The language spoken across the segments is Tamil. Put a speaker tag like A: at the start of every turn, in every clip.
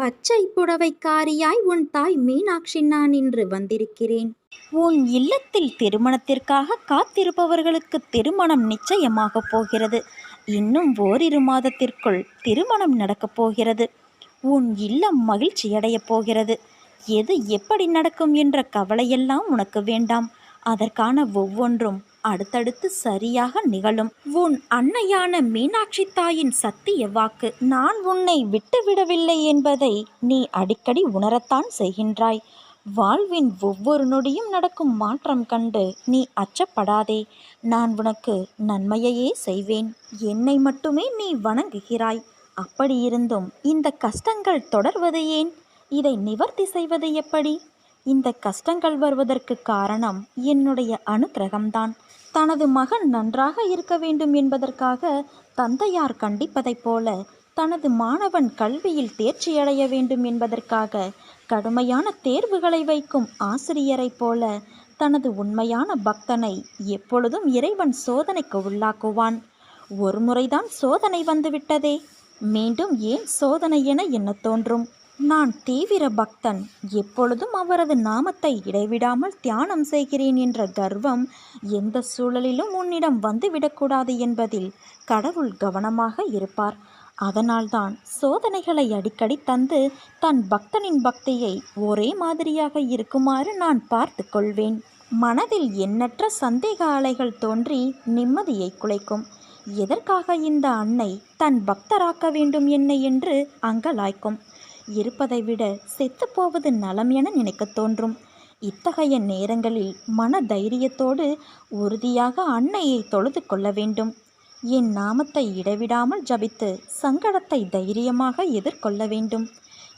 A: பச்சை புடவைக்காரியாய் உன் தாய் மீனாட்சி நான் இன்று வந்திருக்கிறேன்.
B: உன் இல்லத்தில் திருமணத்திற்காக காத்திருப்பவர்களுக்கு திருமணம் நிச்சயமாகப் போகிறது. இன்னும் ஓரிரு மாதத்திற்குள் திருமணம் நடக்கப் போகிறது. உன் இல்லம் மகிழ்ச்சியடையப் போகிறது. எது எப்படி நடக்கும் என்ற கவலையெல்லாம் உனக்கு வேண்டாம். அதற்கான ஒவ்வொன்றும் அடுத்தடுத்து சரியாக நிகழும். உன் அன்னையான மீனாட்சி தாயின் சத்திய வாக்கு நான் உன்னை விட்டுவிடவில்லை என்பதை நீ அடிக்கடி உணரத்தான் செய்கின்றாய். வாழ்வின் ஒவ்வொரு நொடியும் நடக்கும் மாற்றம் கண்டு நீ அச்சப்படாதே. நான் உனக்கு நன்மையையே செய்வேன். என்னை மட்டுமே நீ வணங்குகிறாய். அப்படியிருந்தும் இந்த கஷ்டங்கள் தொடர்வது ஏன்? இதை நிவர்த்தி செய்வது எப்படி? இந்த கஷ்டங்கள் வருவதற்கு காரணம் என்னுடைய அனுகிரகம்தான் தனது மகன் நன்றாக இருக்க வேண்டும் என்பதற்காக தந்தையார் கண்டிப்பதைப் போல தனது மாணவன் கல்வியில் தேர்ச்சியடைய வேண்டும் என்பதற்காக கடுமையான தேர்வுகளை வைக்கும் ஆசிரியரைப் போல தனது உண்மையான பக்தனை எப்பொழுதும் இறைவன் சோதனைக்கு உள்ளாக்குவான். ஒருமுறைதான் சோதனை வந்துவிட்டதே. மீண்டும் ஏன் சோதனை என எண்ணத் தோன்றும்? நான் தீவிர பக்தன். எப்பொழுதும் அவரது நாமத்தை இடைவிடாமல் தியானம் செய்கிறேன் என்ற கர்வம் எந்த சூழலிலும் உன்னிடம் வந்துவிடக்கூடாது என்பதில் கடவுள் கவனமாக இருப்பார். அதனால்தான் சோதனைகளை அடிக்கடி தந்து தன் பக்தனின் பக்தியை ஒரே மாதிரியாக இருக்குமாறு நான் பார்த்து கொள்வேன். மனதில் எண்ணற்ற சந்தேக அலைகள் தோன்றி நிம்மதியை குலைக்கும். எதற்காக இந்த அன்னை தன் பக்தராக்க வேண்டும் என்னை என்று அங்கலாய்க்கும். இருப்பதை விட செத்துப்போவது நலம் என நினைக்கத் தோன்றும். இத்தகைய நேரங்களில் மன தைரியத்தோடு உறுதியாக அன்னையை தொழுது கொள்ள வேண்டும். என் நாமத்தை இடைவிடாமல் ஜபித்து சங்கடத்தை தைரியமாக எதிர்கொள்ள வேண்டும்.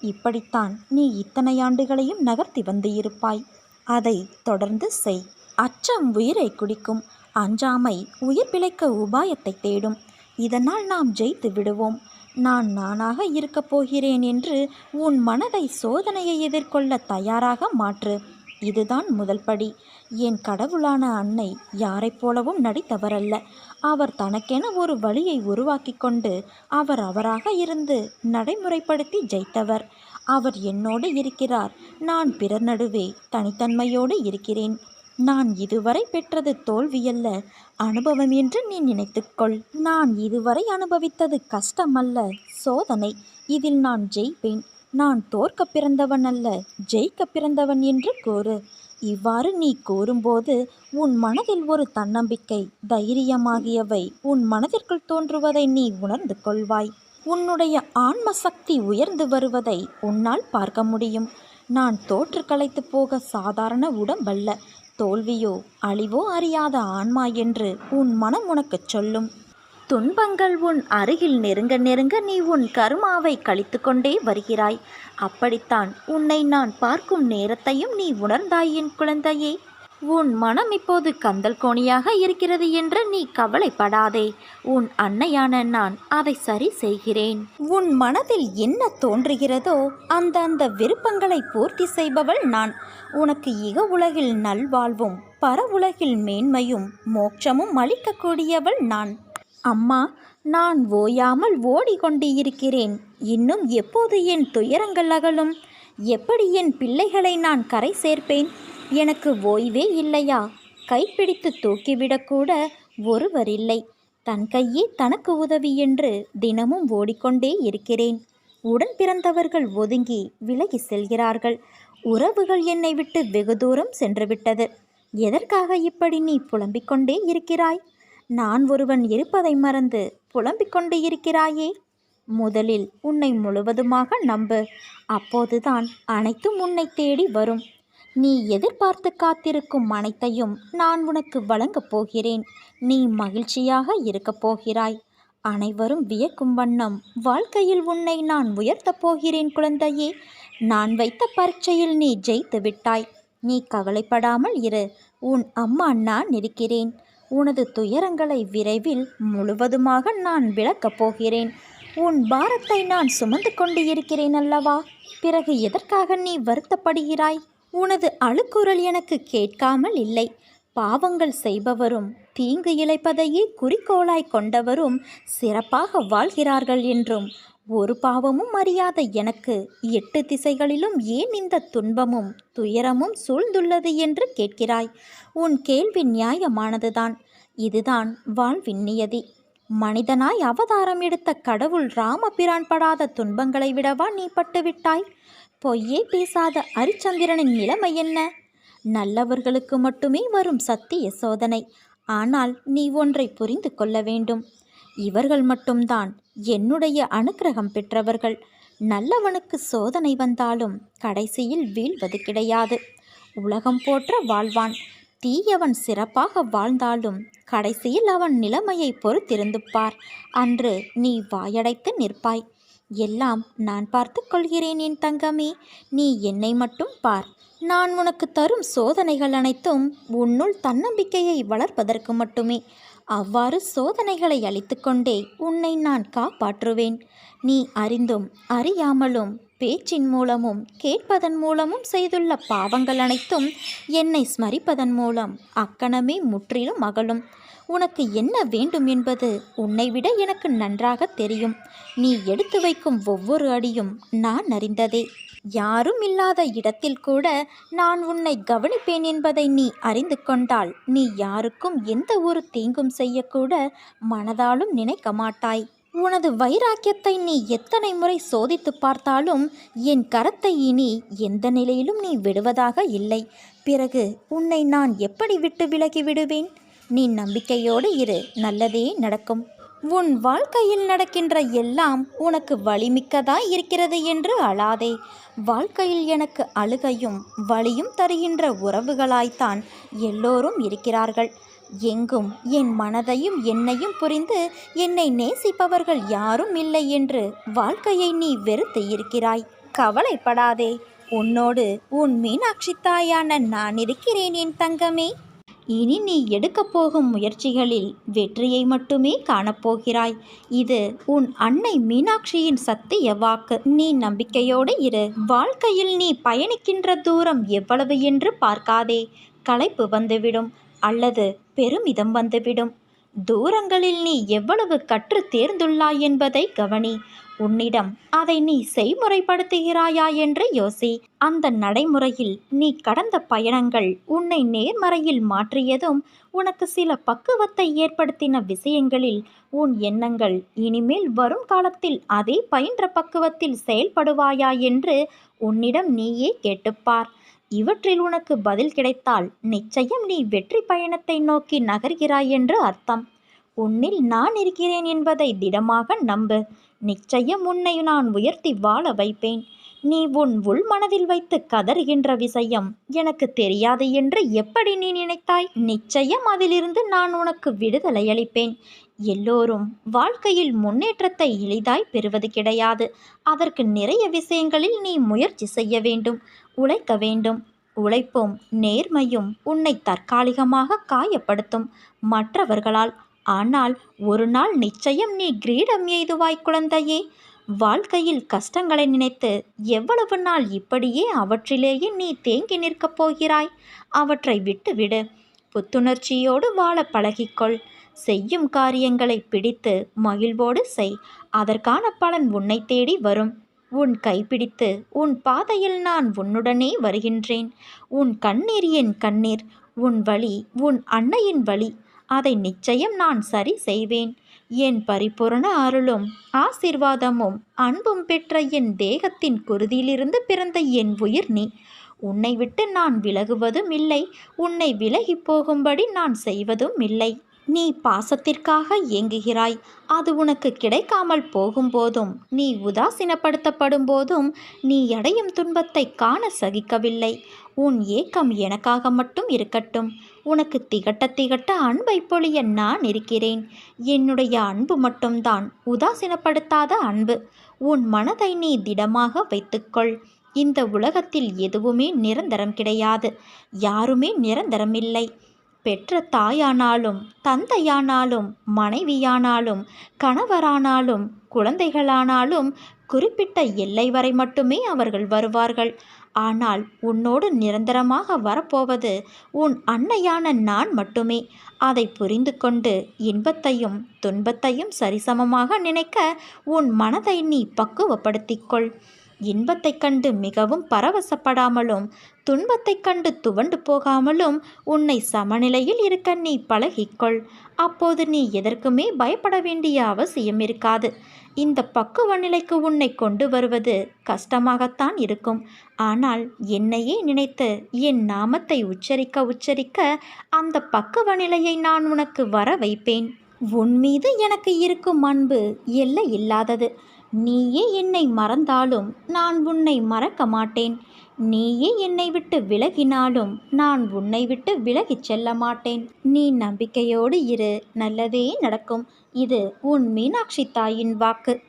B: இப்படித்தான் நீ இத்தனை ஆண்டுகளையும் நகர்த்தி வந்து இருப்பாய் அதை தொடர்ந்து செய். அச்சம் உயிரை குடிக்கும். அஞ்சாமை உயிர் பிழைக்க உபாயத்தை தேடும். இதனால் நாம் ஜெயித்து விடுவோம். நான் நானாக இருக்கப் போகிறேன் என்று உன் மனதை சோதனையை எதிர்கொள்ள தயாராக மாற்று. இதுதான் முதல் படி. என் கடவுளான அன்னை யாரைப் போலவும் நடித்தவரல்ல. அவர் தனக்கென ஒரு வழியை உருவாக்கி கொண்டு அவர் அவராக இருந்து நடைமுறைப்படுத்தி ஜெயித்தவர். அவர் என்னோடு இருக்கிறார். நான் பிறர் நடுவே தனித்தன்மையோடு இருக்கிறேன். நான் இதுவரை பெற்றது தோல்வியல்ல. அனுபவம் என்று நீ நினைத்துக்கொள் நான் இதுவரை அனுபவித்தது கஷ்டமல்ல. சோதனை. இதில் நான் ஜெயிப்பேன். நான் தோற்க பிறந்தவன் அல்ல. ஜெயிக்க பிறந்தவன் என்று கூறு. இவ்வாறு நீ கூறும்போது உன் மனதில் ஒரு தன்னம்பிக்கை தைரியமாகியவை உன் மனதிற்குள் தோன்றுவதை நீ உணர்ந்து கொள்வாய். உன்னுடைய ஆன்ம சக்தி உயர்ந்து வருவதை உன்னால் பார்க்க முடியும். நான் தோற்று கலைத்து போக சாதாரண உடம்பல்ல. தோல்வியோ அழிவோ அறியாத ஆன்மா என்று உன் மனம் உனக்குச் சொல்லும். துன்பங்கள் உன் அருகில் நெருங்க நெருங்க நீ உன் கருமாவை கழித்து கொண்டே வருகிறாய். அப்படித்தான் உன்னை நான் பார்க்கும் நேரத்தையும் நீ உணர்ந்தாய் என் குழந்தையே. உன் மனம் இப்போது கந்தல் கோணியாக இருக்கிறது என்று நீ கவலைப்படாதே. உன் அன்னையான நான் அதை சரி செய்கிறேன். உன் மனதில் என்ன தோன்றுகிறதோ அந்த அந்த விருப்பங்களை பூர்த்தி செய்பவள் நான். உனக்கு இக உலகில் நல்வாழ்வும் பர உலகில் மேன்மையும் மோட்சமும் அளிக்கக்கூடியவள் நான். அம்மா நான் ஓயாமல் ஓடிக்கொண்டு இருக்கிறேன் இன்னும் எப்போது என் துயரங்கள் அகலும்? எப்படி என் பிள்ளைகளை நான் கரை சேர்ப்பேன்? எனக்கு ஓய்வே இல்லையா? கைப்பிடித்து தூக்கிவிடக்கூட ஒருவர் இல்லை. தன் கையே தனக்கு உதவி என்று தினமும் ஓடிக்கொண்டே இருக்கிறேன். உடன் பிறந்தவர்கள் ஒதுங்கி விலகி செல்கிறார்கள். உறவுகள் என்னை விட்டு வெகு தூரம் சென்றுவிட்டது. எதற்காக இப்படி நீ புலம்பிக் கொண்டே இருக்கிறாய்? நான் ஒருவன் இருப்பதை மறந்து புலம்பிக் கொண்டு இருக்கிறாயே? முதலில் உன்னை முழுவதுமாக நம்பு. அப்போதுதான் அனைத்தும் உன்னை தேடி வரும். நீ எதிர்பார்த்து காத்திருக்கும் அனைத்தையும் நான் உனக்கு வழங்கப் போகிறேன். நீ மகிழ்ச்சியாக இருக்கப் போகிறாய். அனைவரும் வியக்கும் வண்ணம் வாழ்க்கையில் உன்னை நான் உயர்த்தப் போகிறேன் குழந்தையே. நான் வைத்த பரீட்சையில் நீ ஜெயித்து விட்டாய். நீ கவலைப்படாமல் இரு. உன் அம்மா நான் இருக்கிறேன். உனது துயரங்களை விரைவில் முழுவதுமாக நான் விளக்கப் போகிறேன். உன் பாரத்தை நான் சுமந்து கொண்டு இருக்கிறேன் அல்லவா? பிறகு எதற்காக நீ வருத்தப்படுகிறாய்? உனது அழுக்குரல் எனக்கு கேட்காமல் இல்லை. பாவங்கள் செய்பவரும் தீங்கு இழைப்பதையே குறிக்கோளாய் கொண்டவரும் சிறப்பாக வாழ்கிறார்கள் என்றும் ஒரு பாவமும் அறியாத எனக்கு எட்டு திசைகளிலும் ஏன் இந்த துன்பமும் துயரமும் சூழ்ந்துள்ளது என்று கேட்கிறாய்? உன் கேள்வி நியாயமானதுதான். இதுதான் வாழ்வின் நியதி மனிதனாய் அவதாரம் எடுத்த கடவுள் ராமபிரான் படாத துன்பங்களை விடவா நீ பட்டுவிட்டாய்? பொய்யே பேசாத அரிச்சந்திரனின் நிலைமை என்ன? நல்லவர்களுக்கு மட்டுமே வரும் சத்திய சோதனை. ஆனால் நீ ஒன்றை புரிந்து கொள்ள வேண்டும். இவர்கள் மட்டும்தான் என்னுடைய அனுக்கிரகம் பெற்றவர்கள். நல்லவனுக்கு சோதனை வந்தாலும் கடைசியில் வீழ்வது கிடையாது. உலகம் போற்ற வாழ்வான். தீயவன் சிறப்பாக வாழ்ந்தாலும் கடைசியில் அவன் நிலைமையை பொறுத்திருந்து பார். அன்று நீ வாயடைத்து நிற்பாய். எல்லாம் நான் பார்த்து கொள்கிறேன் என் தங்கமே. நீ என்னை மட்டும் பார். நான் உனக்கு தரும் சோதனைகள் அனைத்தும் உன்னுள் தன்னம்பிக்கையை வளர்ப்பதற்கு மட்டுமே. அவ்வாறு சோதனைகளை அளித்துக்கொண்டே உன்னை நான் காப்பாற்றுவேன். நீ அறிந்தும் அறியாமலும் பேச்சின் மூலமும் கேட்பதன் மூலமும் செய்துள்ள பாவங்கள் அனைத்தும் என்னை ஸ்மரிப்பதன் மூலம் அக்கணமே முற்றிலும் அகலும். உனக்கு என்ன வேண்டும் என்பது உன்னை விட எனக்கு நன்றாக தெரியும். நீ எடுத்து வைக்கும் ஒவ்வொரு அடியும் நான் அறிந்ததே. யாரும் இல்லாத இடத்தில் கூட நான் உன்னை கவனிப்பேன் என்பதை நீ அறிந்து கொண்டால் நீ யாருக்கும் எந்த ஒரு தீங்கும் செய்யக்கூட மனதாலும் நினைக்க மாட்டாய். உனது வைராக்கியத்தை நீ எத்தனை முறை சோதித்து பார்த்தாலும் என் கரத்தை இனி எந்த நிலையிலும் நீ விடுவதாக இல்லை. பிறகு உன்னை நான் எப்படி விட்டு விலகி விடுவேன்? நீ நம்பிக்கையோடு இரு நல்லதே நடக்கும். உன் வாழ்க்கையில் நடக்கின்ற எல்லாம் உனக்கு வலிமிக்கதாய் இருக்கிறது என்று அழாதே. வாழ்க்கையில் எனக்கு அழுகையும் வலியும் தருகின்ற உறவுகளாய்த்தான் எல்லோரும் இருக்கிறார்கள். எங்கும் என் மனதையும் என்னையும் புரிந்து என்னை நேசிப்பவர்கள் யாரும் இல்லை என்று வாழ்க்கையை நீ வெறுத்து இருக்கிறாய். கவலைப்படாதே. உன்னோடு உன் மீனாட்சி தாயான நான் இருக்கிறேன் என் தங்கமே. இனி நீ எடுக்கப் போகும் முயற்சிகளில் வெற்றியை மட்டுமே காணப்போகிறாய். இது உன் அன்னை மீனாட்சியின் சத்திய வாக்கு. நீ நம்பிக்கையோடு இரு. வாழ்க்கையில் நீ பயணிக்கின்ற தூரம் எவ்வளவு என்று பார்க்காதே. களைப்பு வந்துவிடும் அல்லது பெருமிதம் வந்துவிடும். தூரங்களில் நீ எவ்வளவு கற்று தேர்ந்துள்ளாய் என்பதை கவனி. உன்னிடம் அதை நீ செய்முறைப்படுத்துகிறாயா என்று யோசி. அந்த நடைமுறையில் நீ கடந்த பயணங்கள் உன்னை நேர்மறையில் மாற்றியதும் உனக்கு சில பக்குவத்தை ஏற்படுத்தின விஷயங்களில் உன் எண்ணங்கள் இனிமேல் வரும் காலத்தில் அதே பயின்ற பக்குவத்தில் செயல்படுவாயா என்று உன்னிடம் நீயே கேட்டுப்பார். இவற்றில் உனக்கு பதில் கிடைத்தால் நிச்சயம் நீ வெற்றி பயணத்தை நோக்கி நகர்கிறாய் என்று அர்த்தம். உன்னில் நான் இருக்கிறேன் என்பதை திடமாக நம்பு. நிச்சயம் உன்னை நான் உயர்த்தி வாழ வைப்பேன். நீ உன் உள் மனதில் வைத்து கதறுகின்ற விஷயம் எனக்கு தெரியாது என்று எப்படி நீ நினைத்தாய்? நிச்சயம் அதிலிருந்து நான் உனக்கு விடுதலை அளிப்பேன். எல்லோரும் வாழ்க்கையில் முன்னேற்றத்தை எளிதாய் பெறுவது கிடையாது. அதற்கு நிறைய விஷயங்களில் நீ முயற்சி செய்ய வேண்டும் உழைக்க வேண்டும். உழைப்பும் நேர்மையும் உன்னை தற்காலிகமாக காயப்படுத்தும். மற்றவர்களால் ஆனால் ஒரு நாள் நிச்சயம் நீ கிரீடம் எய்துவாய் குழந்தையே. வாழ்க்கையில் கஷ்டங்களை நினைத்து எவ்வளவு நாள் இப்படியே அவற்றிலேயே நீ தேங்கி நிற்கப் போகிறாய்? அவற்றை விட்டுவிடு. புத்துணர்ச்சியோடு வாழ பழகிக்கொள். செய்யும் காரியங்களை பிடித்து மகிழ்வோடு செய். அதற்கான பலன் உன்னை தேடி வரும். உன் கைப்பிடித்து உன் பாதையில் நான் உன்னுடனே வருகின்றேன். உன் கண்ணீர் என் கண்ணீர். உன் வழி உன் அன்னையின் வழி. அதை நிச்சயம் நான் சரி செய்வேன். என் பரிபூரண அருளும் ஆசிர்வாதமும் அன்பும் பெற்ற என் தேகத்தின் குருதியிலிருந்து பிறந்த என் உயிர் நீ. உன்னை விட்டு நான் விலகுவதும் இல்லை உன்னை விலகி போகும்படி நான் செய்வதும் இல்லை. நீ பாசத்திற்காக ஏங்குகிறாய் அது உனக்கு கிடைக்காமல் போகும்போதும் நீ உதாசீனப்படுத்தப்படும் போதும் நீ அடையும் துன்பத்தை காண சகிக்கவில்லை. உன் ஏக்கம் எனக்காக மட்டும் இருக்கட்டும். உனக்கு திகட்ட திகட்ட அன்பை பொழிய நான் இருக்கிறேன். என்னுடைய அன்பு மட்டும்தான் உதாசீனப்படுத்தாத அன்பு. உன் மனதை நீ திடமாக வைத்துக்கொள். இந்த உலகத்தில் எதுவுமே நிரந்தரம் கிடையாது. யாருமே நிரந்தரமில்லை பெற்ற தாயானாலும் தந்தையானாலும் மனைவியானாலும் கணவரானாலும் குழந்தைகளானாலும் குறிப்பிட்ட எல்லை வரை மட்டுமே அவர்கள் வருவார்கள். ஆனால் உன்னோடு நிரந்தரமாக வரப்போவது உன் அன்னையான நான் மட்டுமே. அதை புரிந்து கொண்டு இன்பத்தையும் துன்பத்தையும் சரிசமமாக நினைக்க உன் மனதை நீ பக்குவப்படுத்திக்கொள் இன்பத்தைக் கண்டு மிகவும் பரவசப்படாமலும் துன்பத்தைக் கண்டு துவண்டு போகாமலும் உன்னை சமநிலையில் இருக்க நீ பழகிக்கொள் அப்போது நீ எதற்குமே பயப்பட வேண்டிய அவசியம் இருக்காது. இந்த பக்குவ நிலைக்கு உன்னை கொண்டு வருவது கஷ்டமாகத்தான் இருக்கும். ஆனால் என்னையே நினைத்து என் நாமத்தை உச்சரிக்க உச்சரிக்க அந்த பக்குவ நிலையை நான் உனக்கு வர வைப்பேன். உன் மீது எனக்கு இருக்கும் அன்பு எல்லை இல்லாதது. நீயே என்னை மறந்தாலும் நான் உன்னை மறக்க மாட்டேன். நீயே என்னை விட்டு விலகினாலும் நான் உன்னை விட்டு விலகிச் செல்ல மாட்டேன். நீ நம்பிக்கையோடு இரு நல்லதே நடக்கும். இது உன் மீனாட்சி தாயின் வாக்கு.